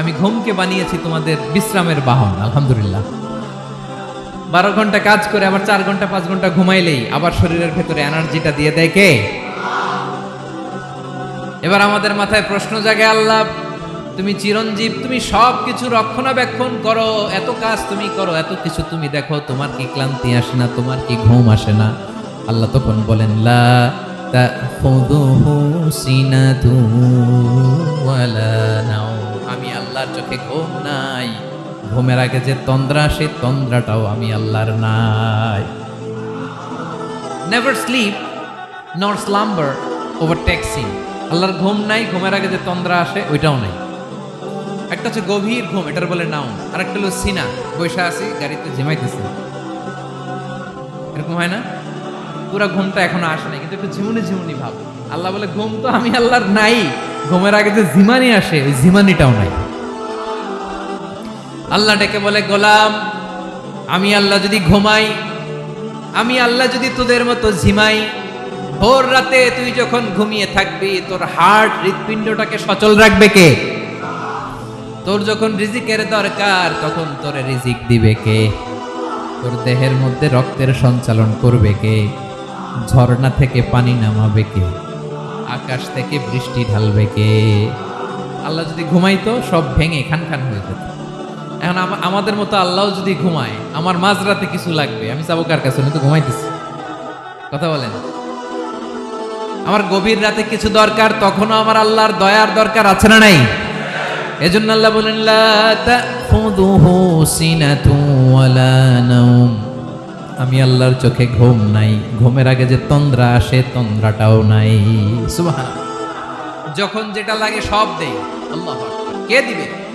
আমি ঘুমকে বানিয়েছি তোমাদের বিশ্রামের বাহন, আলহামদুলিল্লাহ। বারো ঘণ্টা কাজ করে আবার চার ঘণ্টা, পাঁচ ঘণ্টা ঘুমাইলেই আবার শরীরের ভেতরে এনার্জিটা দিয়ে দেয় কে? এবার আমাদের মাথায় প্রশ্ন জাগে, আল্লাহ, তুমি চিরঞ্জীব, তুমি সব কিছু রক্ষণাবেক্ষণ করো, এত কাজ তুমি করো, এত কিছু তুমি দেখো, তোমার কি ক্লান্তি আসে না, তোমার কি ঘুম আসে না? আল্লাহ তখন বলেন, লা। আমি আল্লাহর চোখে ঘুম নাই। ঘুমের আগে যে তন্দ্রা, সেই তন্দ্রাটাও আমি আল্লাহর নাই। Never sleep nor slumber overtakes আল্লাহর ঘুম নাই, ঘুমের আগে যে তন্দ্রা আসে, ওইটাও নাই। একটা হচ্ছে গভীর ঘুম, এটার বলে নাউন। আর একটা হলো সিনা। বৈশা আছি, গাড়িতে ঝিমাইতেছে। এরকম হয় না? পুরো ঘুমটা এখনও আসে নাই, কিন্তু একটু ঝিমুনি ঝিমুনি ভাব। আল্লাহ বলে, ঘুম তো আমি আল্লাহর নাই। ঘুমের আগে যে ঝিমানি আসে, ওই ঝিমানিটাও নাই। আল্লাহ ডেকে বলে, গোলাম, আমি আল্লাহ যদি ঘুমাই, আমি আল্লাহ যদি তোদের মতো ঝিমাই, ভোর রাতে তুই যখন ঘুমিয়ে থাকবি, তোর হার্ট হৃৎপিণ্ডটাকে সচল রাখবে কে? তোর যখন রিজিকের দরকার, তখন তোর রিজিক দিবে কে? তোর দেহের মধ্যে রক্তের সঞ্চালন করবে কে? ঝর্ণা থেকে পানি নামাবে কে? আকাশ থেকে বৃষ্টি ঢালবে কে? আল্লাহ যদি ঘুমাইতো, সব ভেঙে খান খান হয়ে যেত। এখন আমাদের মতো আল্লাহ যদি ঘুমায়, আমার মাঝরাতে কিছু লাগবে, আমি যাব কার কাছে? উনি তো ঘুমাইতেছি। কথা বলেন। আমার গভীর রাতে কিছু দরকার, তখনও আমার আল্লাহর দয়ার দরকার আছে না নাই? এজন্য আল্লাহ বলেন আমি আল্লাহর চোখে ঘুম নাই। ঘুমের আগে যে তন্দ্রা আসে, তন্দ্রাটাও নাই। যখন যেটা লাগে সব দেই। আল্লাহ কে দিবে?